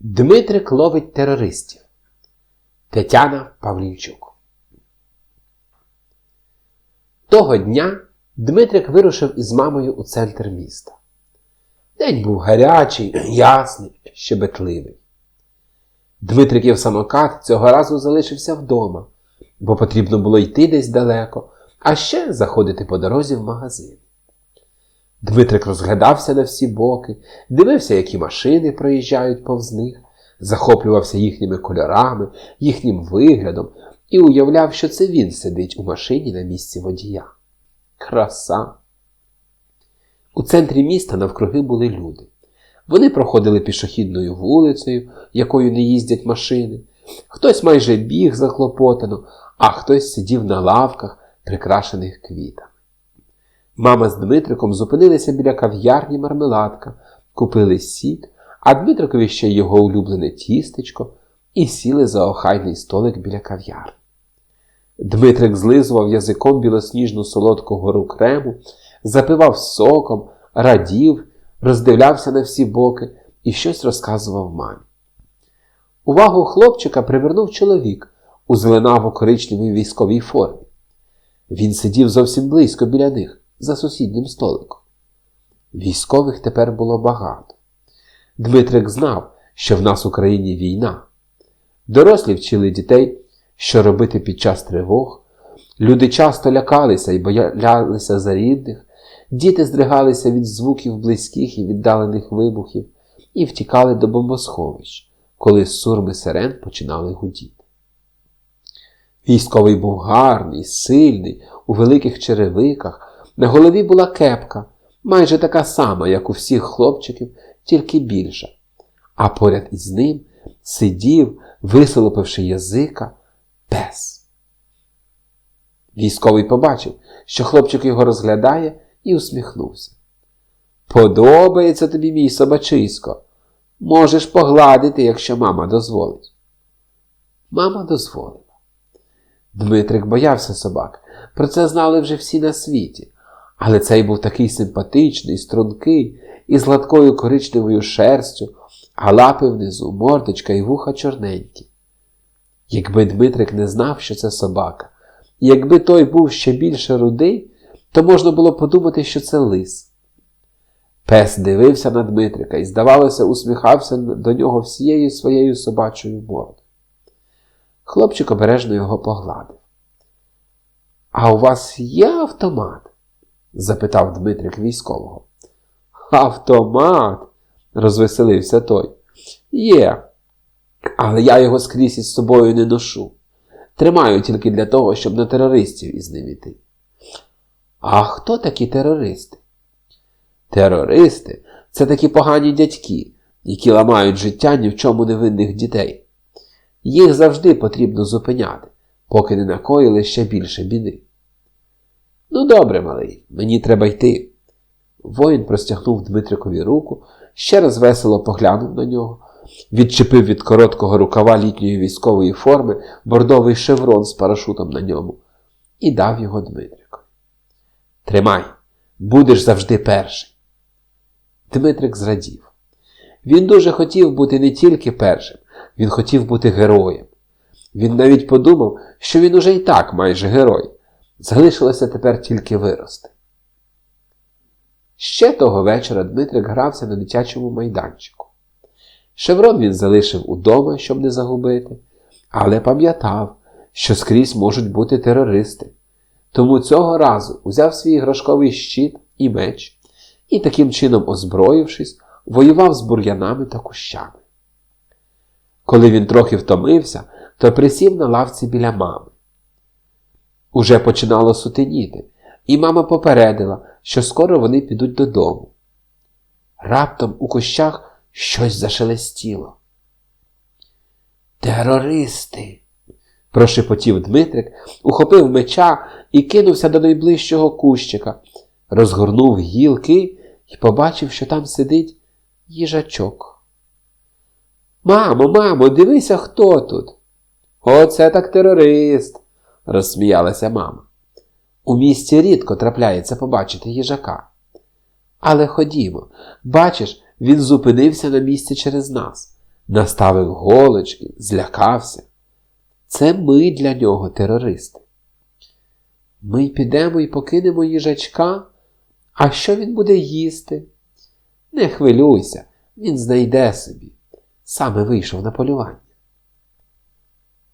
Дмитрик ловить терористів. Тетяна Павлівчук. Того дня Дмитрик вирушив із мамою у центр міста. День був гарячий, ясний, щебетливий. Дмитриків самокат цього разу залишився вдома, бо потрібно було йти десь далеко, а ще заходити по дорозі в магазин. Дмитрик розглядався на всі боки, дивився, які машини проїжджають повз них, захоплювався їхніми кольорами, їхнім виглядом і уявляв, що це він сидить у машині на місці водія. Краса! У центрі міста навкруги були люди. Вони проходили пішохідною вулицею, якою не їздять машини. Хтось майже біг заклопотано, а хтось сидів на лавках, прикрашених квітами. Мама з Дмитриком зупинилися біля кав'ярні мармеладка, купили сік, а Дмитрикові ще його улюблене тістечко і сіли за охайний столик біля кав'ярні. Дмитрик злизував язиком білосніжну солодку гору крему, запивав соком, радів, роздивлявся на всі боки і щось розказував мамі. Увагу хлопчика привернув чоловік у зеленаво-коричневій військовій формі. Він сидів зовсім близько біля них, за сусіднім столиком. Військових тепер було багато. Дмитрик знав, що в нас в Україні війна. Дорослі вчили дітей, що робити під час тривог. Люди часто лякалися і боялися за рідних, діти здригалися від звуків близьких і віддалених вибухів і втікали до бомбосховищ, коли сурми сирен починали гудіти. Військовий був гарний, сильний, у великих черевиках, на голові була кепка, майже така сама, як у всіх хлопчиків, тільки більша. А поряд із ним сидів, висолопивши язика, пес. Військовий побачив, що хлопчик його розглядає, і усміхнувся. Подобається тобі мій собачисько. Можеш погладити, якщо мама дозволить. Мама дозволила. Дмитрик боявся собак. Про це знали вже всі на світі. Але цей був такий симпатичний, стрункий, із гладкою коричневою шерстю, а лапи внизу, мордочка і вуха чорненькі. Якби Дмитрик не знав, що це собака, і якби той був ще більше рудий, то можна було подумати, що це лис. Пес дивився на Дмитрика і, здавалося, усміхався до нього всією своєю собачою мордою. Хлопчик обережно його погладив. А у вас є автомат? Запитав Дмитрик військового. Автомат, розвеселився той. Є, але я його скрізь із собою не ношу. Тримаю тільки для того, щоб на терористів із ним іти. А хто такі терористи? Терористи це такі погані дядьки, які ламають життя ні в чому невинних дітей. Їх завжди потрібно зупиняти, поки не накоїли ще більше біди. Ну, добре, малий, мені треба йти. Воїн простягнув Дмитрикові руку, ще раз весело поглянув на нього, відчепив від короткого рукава літньої військової форми бордовий шеврон з парашутом на ньому і дав його Дмитрику. Тримай, будеш завжди перший. Дмитрик зрадів. Він дуже хотів бути не тільки першим, він хотів бути героєм. Він навіть подумав, що він уже і так майже герой. Залишилося тепер тільки вирости. Ще того вечора Дмитрик грався на дитячому майданчику. Шеврон він залишив удома, щоб не загубити, але пам'ятав, що скрізь можуть бути терористи. Тому цього разу узяв свій іграшковий щит і меч і, таким чином, озброївшись, воював з бур'янами та кущами. Коли він трохи втомився, то присів на лавці біля мами. Уже починало сутеніти, і мама попередила, що скоро вони підуть додому. Раптом у кущах щось зашелестіло. Терористи! прошепотів Дмитрик, ухопив меча і кинувся до найближчого кущика, розгорнув гілки і побачив, що там сидить їжачок. Мамо, мамо, дивися, хто тут. Оце так терорист, розсміялася мама. У місті рідко трапляється побачити їжака. Але ходімо, бачиш, він зупинився на місці через нас. наставив голочки, злякався. Це ми для нього терористи. Ми підемо і покинемо їжачка. А що він буде їсти? Не хвилюйся, він знайде собі. Саме вийшов на полювання.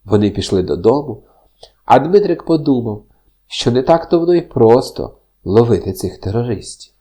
Вони пішли додому, а Дмитрик подумав, що не так то воно й просто ловити цих терористів.